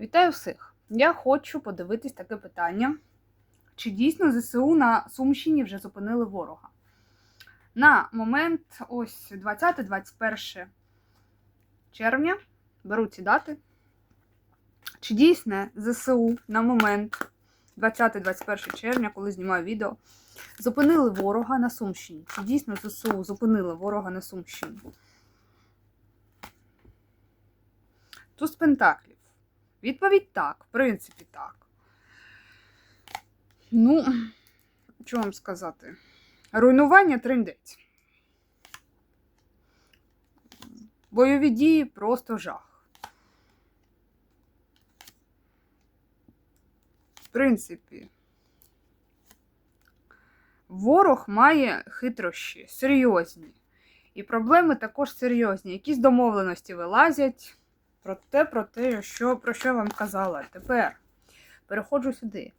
Вітаю всіх! Я хочу подивитись таке питання. Чи дійсно ЗСУ на Сумщині вже зупинили ворога? На момент ось 20-21 червня беру ці дати. Чи дійсно ЗСУ на момент 20-21 червня, коли знімаю відео, зупинили ворога на Сумщині? Чи дійсно ЗСУ зупинили ворога на Сумщині? Туз Пентаклів. Відповідь так, в принципі, так. Ну, що вам сказати? Руйнування триндець. Бойові дії просто жах. В принципі, ворог має хитрощі, серйозні. І проблеми також серйозні. Якісь домовленості вилазять. Про те, про те, що, про що я вам казала. Тепер переходжу сюди.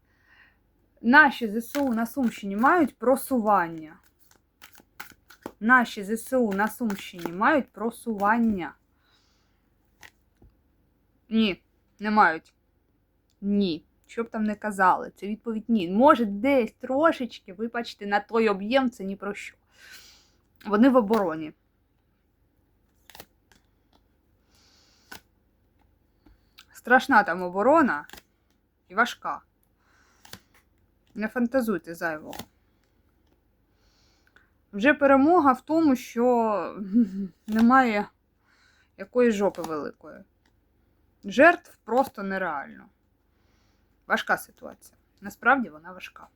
Наші ЗСУ на Сумщині мають просування. Наші ЗСУ на Сумщині мають просування. Ні, не мають. Ні. Що б там не казали, це відповідь ні. Може, десь трошечки, вибачте, на той об'єм це ні про що. Вони в обороні. Страшна там оборона і важка. Не фантазуйте зайвого. Вже перемога в тому, що немає якоїсь жопи великої. Жертв просто нереально. Важка ситуація. Насправді вона важка.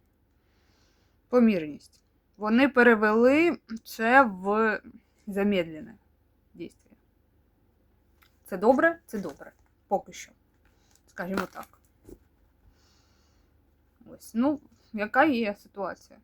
Помірність. Вони перевели це в замедлене дійство. Це добре? Це добре. Поки що. Скажімо так. Ось. Ну, яка є ситуація?